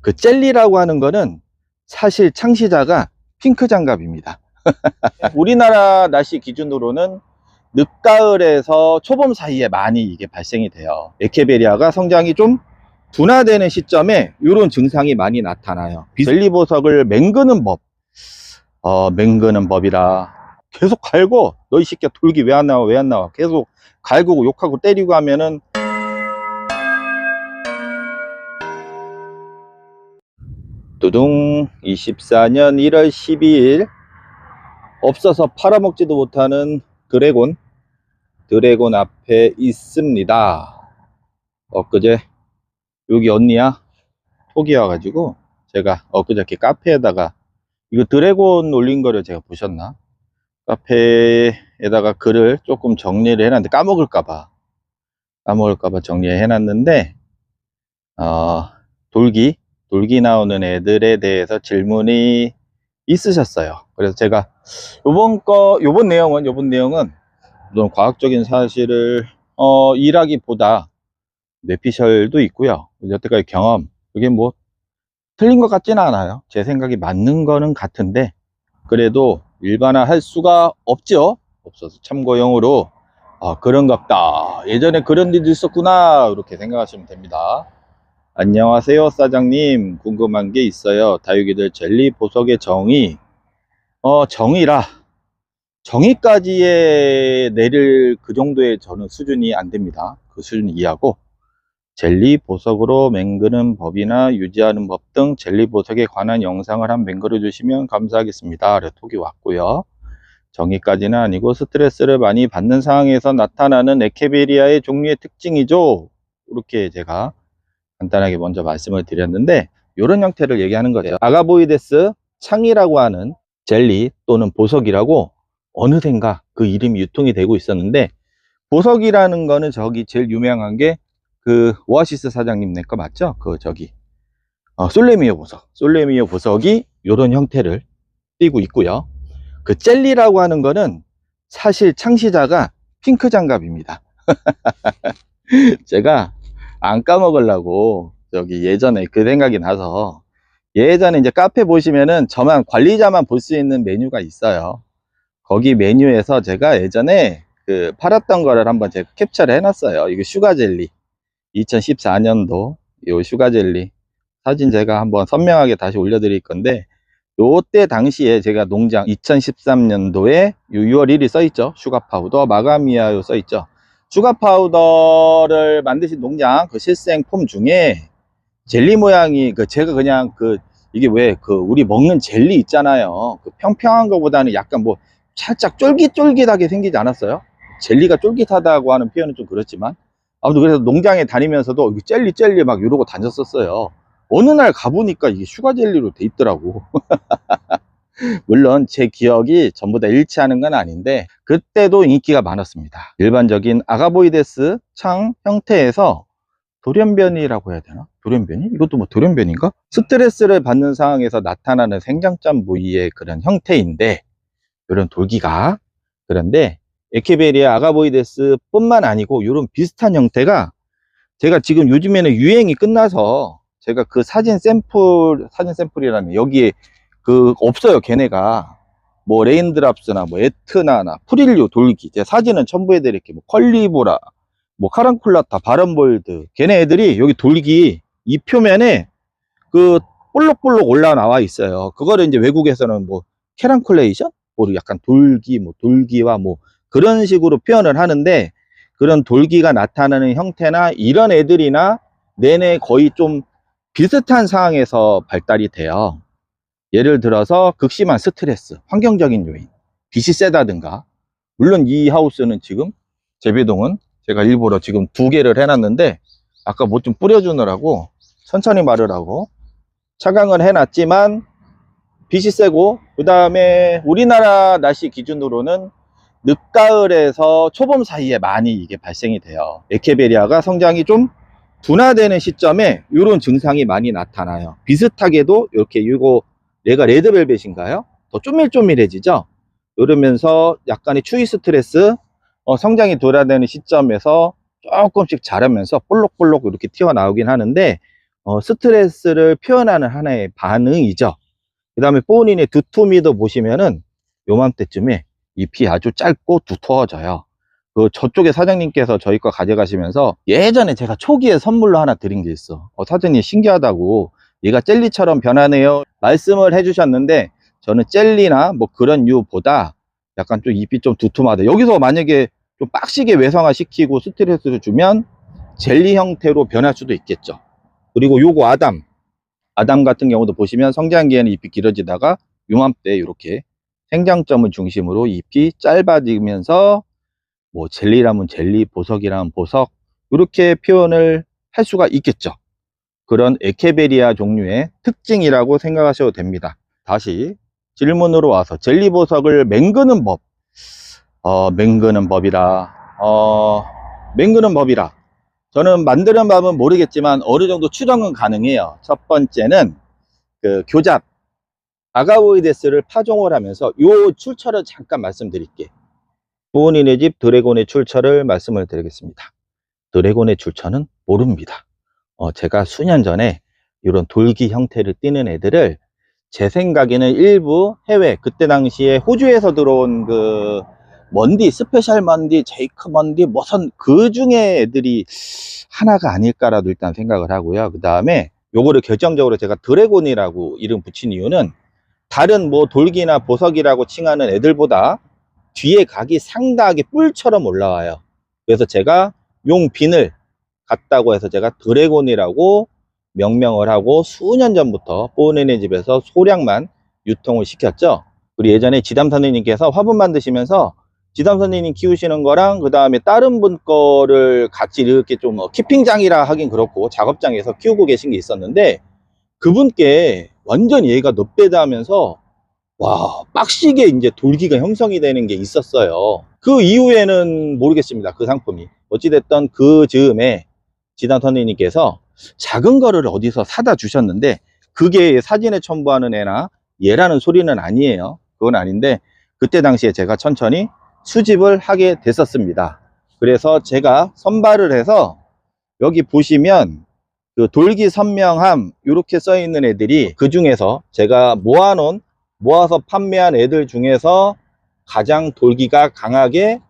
그 젤리라고 하는 거는 사실 창시자가 핑크 장갑입니다. 우리나라 날씨 기준으로는 늦가을에서 초봄 사이에 많이 이게 발생이 돼요. 에케베리아가 성장이 좀 둔화되는 시점에 이런 증상이 많이 나타나요. 젤리 보석을 맹그는 법. 어, 맹그는 법이라 계속 갈고 너이 새끼야 돌기 왜 안 나와 왜 안 나와 계속 갈고 욕하고 때리고 하면은 두둥 24년 1월 12일 없어서 팔아먹지도 못하는 드래곤 드래곤 앞에 있습니다. 엊그제 여기 언니야? 톡이 와가지고 제가 엊그저께 카페에다가 이거 드래곤 올린 거를 제가 보셨나? 카페에다가 글을 조금 정리를 해놨는데 까먹을까봐 까먹을까봐 정리해 놨는데 어, 돌기 돌기 나오는 애들에 대해서 질문이 있으셨어요. 그래서 제가 요번 거, 요번 내용은, 요번 내용은 물론 과학적인 사실을, 어, 일하기보다 뇌피셜도 있고요. 여태까지 경험, 그게 뭐, 틀린 것 같지는 않아요. 제 생각이 맞는 거는 같은데, 그래도 일반화 할 수가 없죠. 없어서 참고용으로, 아, 그런 같다. 예전에 그런 일도 있었구나. 이렇게 생각하시면 됩니다. 안녕하세요 사장님. 궁금한 게 있어요. 다육이들 젤리 보석의 정의. 어 정의라. 정의까지의 내릴 그 정도의 저는 수준이 안 됩니다. 그 수준 이하고. 젤리 보석으로 맹그는 법이나 유지하는 법 등 젤리 보석에 관한 영상을 한 맹글어 주시면 감사하겠습니다. 톡이 왔고요. 정의까지는 아니고 스트레스를 많이 받는 상황에서 나타나는 에케베리아의 종류의 특징이죠. 이렇게 제가 간단하게 먼저 말씀을 드렸는데 이런 형태를 얘기하는 거죠. 아가보이데스 창이라고 하는 젤리 또는 보석이라고 어느샌가 그 이름이 유통이 되고 있었는데 보석이라는 거는 저기 제일 유명한 게 그 오아시스 사장님 네 거 맞죠? 그 저기 어, 솔레미오 보석, 솔레미오 보석이 이런 형태를 띠고 있고요. 그 젤리라고 하는 거는 사실 창시자가 핑크 장갑입니다. 제가 안 까먹으려고 저기 예전에 그 생각이 나서 예전에 이제 카페 보시면은 저만 관리자만 볼 수 있는 메뉴가 있어요. 거기 메뉴에서 제가 예전에 그 팔았던 거를 한번 제가 캡처를 해놨어요. 이거 슈가 젤리 2014년도 요 슈가 젤리 사진 제가 한번 선명하게 다시 올려드릴 건데 요때 당시에 제가 농장 2013년도에 6월 1일 써있죠. 슈가 파우더 마가미아요 써있죠. 슈가 파우더를 만드신 농장 그 실생 폼 중에 젤리 모양이 그 제가 그냥 그 이게 왜 그 우리 먹는 젤리 있잖아요. 그 평평한 것보다는 약간 뭐 살짝 쫄깃쫄깃하게 생기지 않았어요? 젤리가 쫄깃하다고 하는 표현은 좀 그렇지만 아무튼 그래서 농장에 다니면서도 젤리 젤리 막 이러고 다녔었어요. 어느 날 가보니까 이게 슈가 젤리로 돼 있더라고. 물론 제 기억이 전부 다 일치하는 건 아닌데 그때도 인기가 많았습니다. 일반적인 아가보이데스 창 형태에서 돌연변이라고 해야 되나? 돌연변이? 이것도 뭐 돌연변인가? 스트레스를 받는 상황에서 나타나는 생장점 부위의 그런 형태인데 이런 돌기가 그런데 에케베리아 아가보이데스 뿐만 아니고 이런 비슷한 형태가 제가 지금 요즘에는 유행이 끝나서 제가 그 사진 샘플 사진 샘플이라면 여기에 그 없어요 걔네가. 뭐 레인드랍스나 뭐 에트나나 프릴류 돌기. 제 사진은 첨부해 드릴게요. 뭐 컬리보라 뭐 카랑콜라타 바람볼드. 걔네 애들이 여기 돌기 이 표면에 그 볼록볼록 올라 나와 있어요. 그거를 이제 외국에서는 뭐 캐랑콜레이션? 뭐 약간 돌기 뭐 돌기와 뭐 그런 식으로 표현을 하는데 그런 돌기가 나타나는 형태나 이런 애들이나 내내 거의 좀 비슷한 상황에서 발달이 돼요 예를 들어서 극심한 스트레스, 환경적인 요인, 빛이 세다든가. 물론 이 하우스는 지금 재배동은 제가 일부러 지금 두 개를 해놨는데 아까 뭐 좀 뿌려주느라고 천천히 마르라고 차강을 해놨지만 빛이 세고 그 다음에 우리나라 날씨 기준으로는 늦가을에서 초봄 사이에 많이 이게 발생이 돼요. 에케베리아가 성장이 좀 둔화되는 시점에 이런 증상이 많이 나타나요. 비슷하게도 이렇게 이거 얘가 레드벨벳인가요? 더 쪼밀쪼밀해지죠? 이러면서 약간의 추위 스트레스, 어, 성장이 둔화되는 시점에서 조금씩 자라면서 볼록볼록 이렇게 튀어나오긴 하는데, 어, 스트레스를 표현하는 하나의 반응이죠. 그 다음에 본인의 두툼이도 보시면은 요맘때쯤에 잎이 아주 짧고 두터워져요. 그 저쪽에 사장님께서 저희 거 가져가시면서 예전에 제가 초기에 선물로 하나 드린 게 있어. 어, 사장님 신기하다고 얘가 젤리처럼 변하네요. 말씀을 해주셨는데 저는 젤리나 뭐 그런 유보다 약간 좀 잎이 좀 두툼하다. 여기서 만약에 좀 빡시게 외상화 시키고 스트레스를 주면 젤리 형태로 변할 수도 있겠죠. 그리고 요거 아담. 아담 같은 경우도 보시면 성장기에는 잎이 길어지다가 요맘때 이렇게 생장점을 중심으로 잎이 짧아지면서 뭐 젤리라면 젤리, 보석이라면 보석 이렇게 표현을 할 수가 있겠죠. 그런 에케베리아 종류의 특징이라고 생각하셔도 됩니다. 다시 질문으로 와서 젤리 보석을 맹그는 법. 어, 맹그는 법이라. 어, 맹그는 법이라. 저는 만드는 법은 모르겠지만 어느 정도 추정은 가능해요. 첫 번째는 그 교잡 아가보이데스를 파종을 하면서 요 출처를 잠깐 말씀드릴게. 부모님의 집 드래곤의 출처를 말씀을 드리겠습니다. 드래곤의 출처는 모릅니다. 어, 제가 수년 전에 이런 돌기 형태를 띠는 애들을 제 생각에는 일부 해외 그때 당시에 호주에서 들어온 그 먼디 스페셜 먼디 제이크 먼디 뭐선 그 중에 애들이 하나가 아닐까라도 일단 생각을 하고요. 그 다음에 요거를 결정적으로 제가 드래곤이라고 이름 붙인 이유는 다른 뭐 돌기나 보석이라고 칭하는 애들보다 뒤에 각이 상당하게 뿔처럼 올라와요. 그래서 제가 용 비늘 같다고 해서 제가 드래곤이라고 명명을 하고 수년 전부터 뽀네네 집에서 소량만 유통을 시켰죠. 우리 예전에 지담 선생님께서 화분 만드시면서 지담 선생님 키우시는 거랑 그 다음에 다른 분 거를 같이 이렇게 좀뭐 키핑장이라 하긴 그렇고 작업장에서 키우고 계신 게 있었는데 그분께 완전 얘가 넙대다 하면서 와 빡시게 이제 돌기가 형성이 되는 게 있었어요. 그 이후에는 모르겠습니다. 그 상품이 어찌됐던 그 즈음에 지담 선생님께서 작은 거를 어디서 사다 주셨는데 그게 사진에 첨부하는 애나 얘라는 소리는 아니에요. 그건 아닌데 그때 당시에 제가 천천히 수집을 하게 됐었습니다. 그래서 제가 선발을 해서 여기 보시면 그 돌기 선명함 이렇게 써 있는 애들이 그 중에서 제가 모아놓은 모아서 판매한 애들 중에서 가장 돌기가 강하게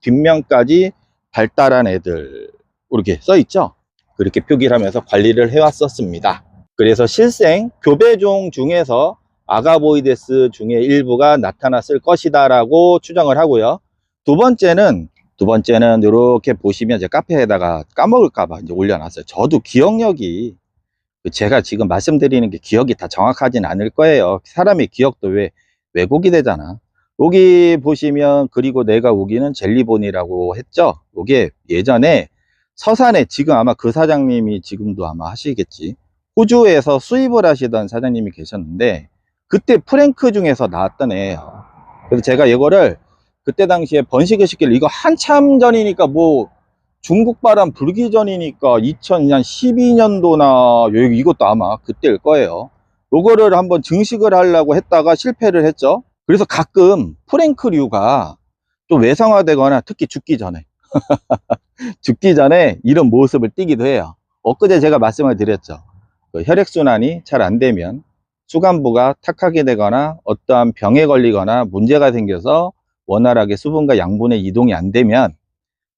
뒷면까지 발달한 애들 이렇게 써 있죠. 그렇게 표기를 하면서 관리를 해왔었습니다. 그래서 실생 교배종 중에서 아가보이데스 중에 일부가 나타났을 것이다 라고 추정을 하고요. 두 번째는 두 번째는 이렇게 보시면 제 카페에다가 까먹을까봐 이제 올려놨어요. 저도 기억력이 그 제가 지금 말씀드리는 게 기억이 다 정확하진 않을 거예요. 사람의 기억도 왜 왜곡이 되잖아. 여기 보시면 그리고 내가 우기는 젤리본이라고 했죠. 이게 예전에 서산에 지금 아마 그 사장님이 지금도 아마 하시겠지. 호주에서 수입을 하시던 사장님이 계셨는데 그때 프랭크 중에서 나왔던 애예요. 그래서 제가 이거를 그때 당시에 번식을 시킬 이거 한참 전이니까 뭐 중국 바람 불기 전이니까 2012년도나 이것도 아마 그때일 거예요. 요거를 한번 증식을 하려고 했다가 실패를 했죠. 그래서 가끔 프랭크류가 좀 외상화되거나 특히 죽기 전에 죽기 전에 이런 모습을 띠기도 해요. 엊그제 제가 말씀을 드렸죠. 그 혈액순환이 잘 안 되면 수간부가 탁하게 되거나 어떠한 병에 걸리거나 문제가 생겨서 원활하게 수분과 양분의 이동이 안 되면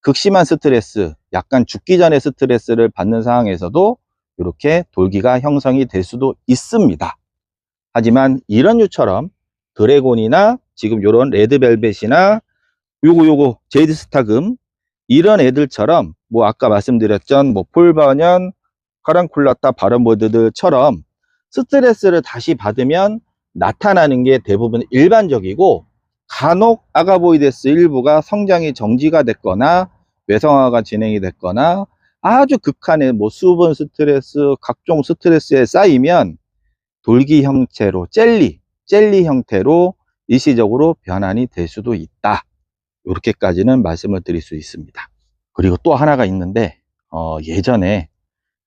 극심한 스트레스, 약간 죽기 전에 스트레스를 받는 상황에서도 이렇게 돌기가 형성이 될 수도 있습니다. 하지만 이런 유처럼 드래곤이나 지금 이런 레드벨벳이나 요거 요거 제이드스타금 이런 애들처럼 뭐 아까 말씀드렸던 뭐 폴바년, 카랑쿨라타 바른보드들처럼 스트레스를 다시 받으면 나타나는 게 대부분 일반적이고 간혹 아가보이데스 일부가 성장이 정지가 됐거나 외성화가 진행이 됐거나 아주 극한의 뭐 수분 스트레스, 각종 스트레스에 쌓이면 돌기 형태로 젤리, 젤리 형태로 일시적으로 변환이 될 수도 있다. 이렇게까지는 말씀을 드릴 수 있습니다. 그리고 또 하나가 있는데 어, 예전에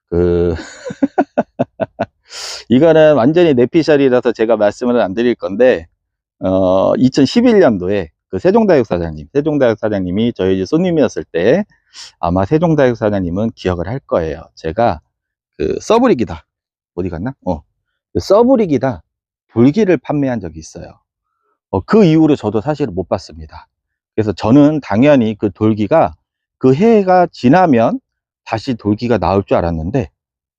그 이거는 완전히 내피셜이라서 제가 말씀을 안 드릴 건데 어, 2011년도에 그 세종다육 사장님, 세종다육 사장님이 저희 집 손님이었을 때 아마 세종다육 사장님은 기억을 할 거예요. 제가 그 서브릭이다. 어디 갔나? 어. 그 서브릭이다. 돌기를 판매한 적이 있어요. 어, 그 이후로 저도 사실 못 봤습니다. 그래서 저는 당연히 그 돌기가 그 해가 지나면 다시 돌기가 나올 줄 알았는데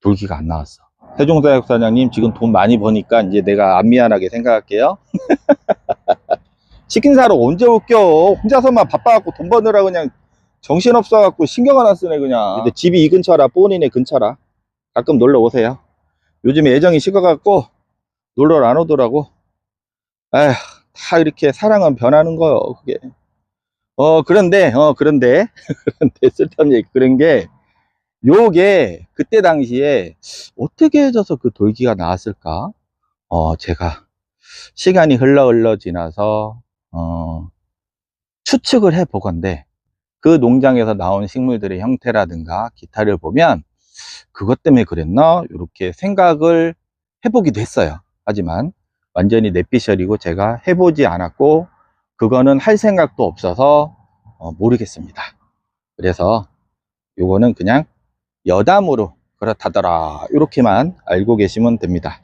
돌기가 안 나왔어. 세종사역 사장님 지금 돈 많이 버니까 이제 내가 안 미안하게 생각할게요. 치킨 사러 언제 올겨? 혼자서만 바빠갖고 돈 버느라 그냥 정신없어갖고 신경 하나 쓰네 그냥. 근데 집이 이 근처라 뽀니네 근처라 가끔 놀러 오세요. 요즘에 애정이 식어갖고 놀러 안 오더라고. 아휴 다 이렇게 사랑은 변하는 거요 그게. 어 그런데 어 그런데 그런데 쓸데없는 얘기 그런 게 요게 그때 당시에 어떻게 해져서 그 돌기가 나왔을까? 어 제가 시간이 흘러 흘러 지나서 어 추측을 해 보건데 그 농장에서 나온 식물들의 형태라든가 기타를 보면 그것 때문에 그랬나? 이렇게 생각을 해보기도 했어요. 하지만 완전히 내피셜이고 제가 해보지 않았고 그거는 할 생각도 없어서 어, 모르겠습니다. 그래서 요거는 그냥 여담으로 그렇다더라 이렇게만 알고 계시면 됩니다.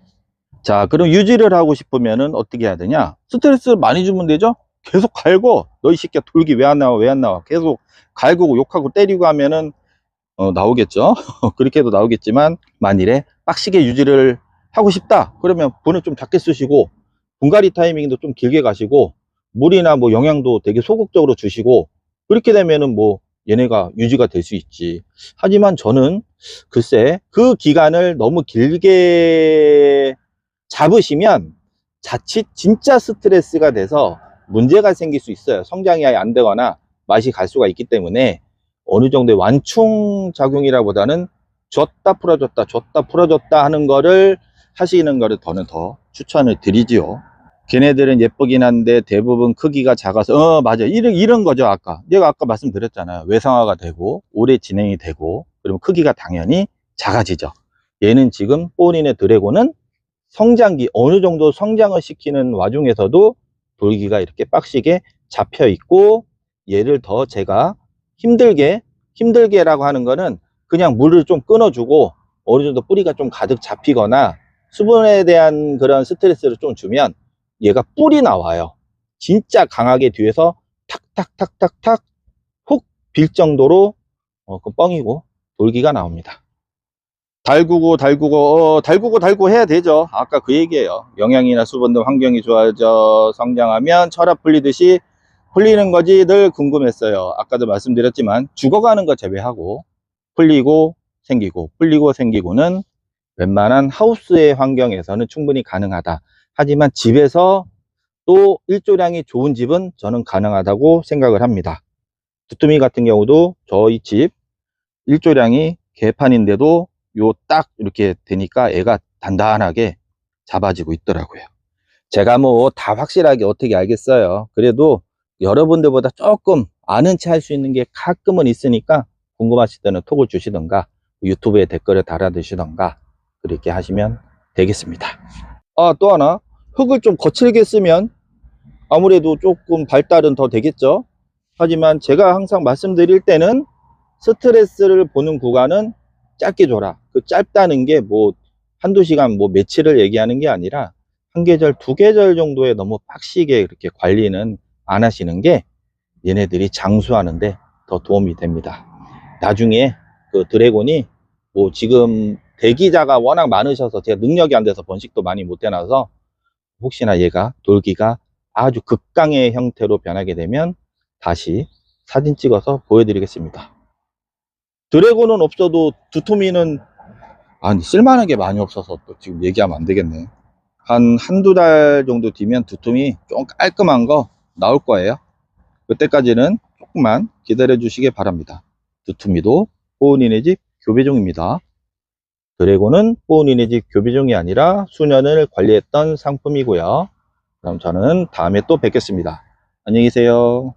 자 그럼 유지를 하고 싶으면은 어떻게 해야 되냐? 스트레스 많이 주면 되죠? 계속 갈고 너이 새끼야 돌기 왜 안 나와 왜 안 나와 계속 갈고 욕하고 때리고 하면은 어, 나오겠죠. 그렇게 해도 나오겠지만 만일에 빡시게 유지를 하고 싶다. 그러면 분을 좀 작게 쓰시고 분갈이 타이밍도 좀 길게 가시고 물이나 뭐 영양도 되게 소극적으로 주시고 그렇게 되면은 뭐 얘네가 유지가 될 수 있지. 하지만 저는 글쎄 그 기간을 너무 길게 잡으시면 자칫 진짜 스트레스가 돼서 문제가 생길 수 있어요. 성장이 아예 안 되거나 맛이 갈 수가 있기 때문에 어느 정도의 완충 작용이라 보다는 줬다 풀어줬다 줬다 풀어줬다 하는 거를 하시는 거를 저는 더 추천을 드리지요. 걔네들은 예쁘긴 한데 대부분 크기가 작아서 어 맞아. 이런 이런 거죠 아까. 내가 아까 말씀드렸잖아요. 외상화가 되고 오래 진행이 되고 그러면 크기가 당연히 작아지죠. 얘는 지금 본인의 드래곤은 성장기 어느 정도 성장을 시키는 와중에서도 돌기가 이렇게 빡시게 잡혀 있고 얘를 더 제가 힘들게 힘들게라고 하는 거는 그냥 물을 좀 끊어주고 어느 정도 뿌리가 좀 가득 잡히거나 수분에 대한 그런 스트레스를 좀 주면 얘가 뿔이 나와요. 진짜 강하게 뒤에서 탁탁탁탁탁 훅 빌 정도로 어, 그 뻥이고 돌기가 나옵니다. 달구고 달구고 어, 달구고 달구 해야 되죠. 아까 그 얘기예요. 영양이나 수분 등 환경이 좋아져 성장하면 철압 풀리듯이 풀리는 거지 늘 궁금했어요. 아까도 말씀드렸지만 죽어가는 거 제외하고 풀리고 생기고 풀리고 생기고는 웬만한 하우스의 환경에서는 충분히 가능하다. 하지만 집에서 또 일조량이 좋은 집은 저는 가능하다고 생각을 합니다. 두툼이 같은 경우도 저희 집 일조량이 개판인데도 요 딱 이렇게 되니까 애가 단단하게 잡아지고 있더라고요. 제가 뭐 다 확실하게 어떻게 알겠어요. 그래도 여러분들보다 조금 아는 체 할 수 있는 게 가끔은 있으니까 궁금하실 때는 톡을 주시던가 유튜브에 댓글을 달아주시던가 그렇게 하시면 되겠습니다. 아, 또 하나. 흙을 좀 거칠게 쓰면 아무래도 조금 발달은 더 되겠죠. 하지만 제가 항상 말씀드릴 때는 스트레스를 보는 구간은 짧게 줘라. 그 짧다는 게 뭐 한두 시간 뭐 며칠을 얘기하는 게 아니라 한 계절, 두 계절 정도에 너무 빡시게 그렇게 관리는 안 하시는 게 얘네들이 장수하는데 더 도움이 됩니다. 나중에 그 드래곤이 뭐 지금 대기자가 워낙 많으셔서 제가 능력이 안 돼서 번식도 많이 못 해놔서 혹시나 얘가 돌기가 아주 극강의 형태로 변하게 되면 다시 사진 찍어서 보여드리겠습니다. 드래곤은 없어도 두토미는 아니 쓸만한 게 많이 없어서 또 지금 얘기하면 안 되겠네. 한 한두 달 정도 뒤면 두툼이 좀 깔끔한 거 나올 거예요. 그때까지는 조금만 기다려 주시기 바랍니다. 두툼이도 호은이네 집 교배종입니다. 드래곤은 호은이네 집 교배종이 아니라 수년을 관리했던 상품이고요. 그럼 저는 다음에 또 뵙겠습니다. 안녕히 계세요.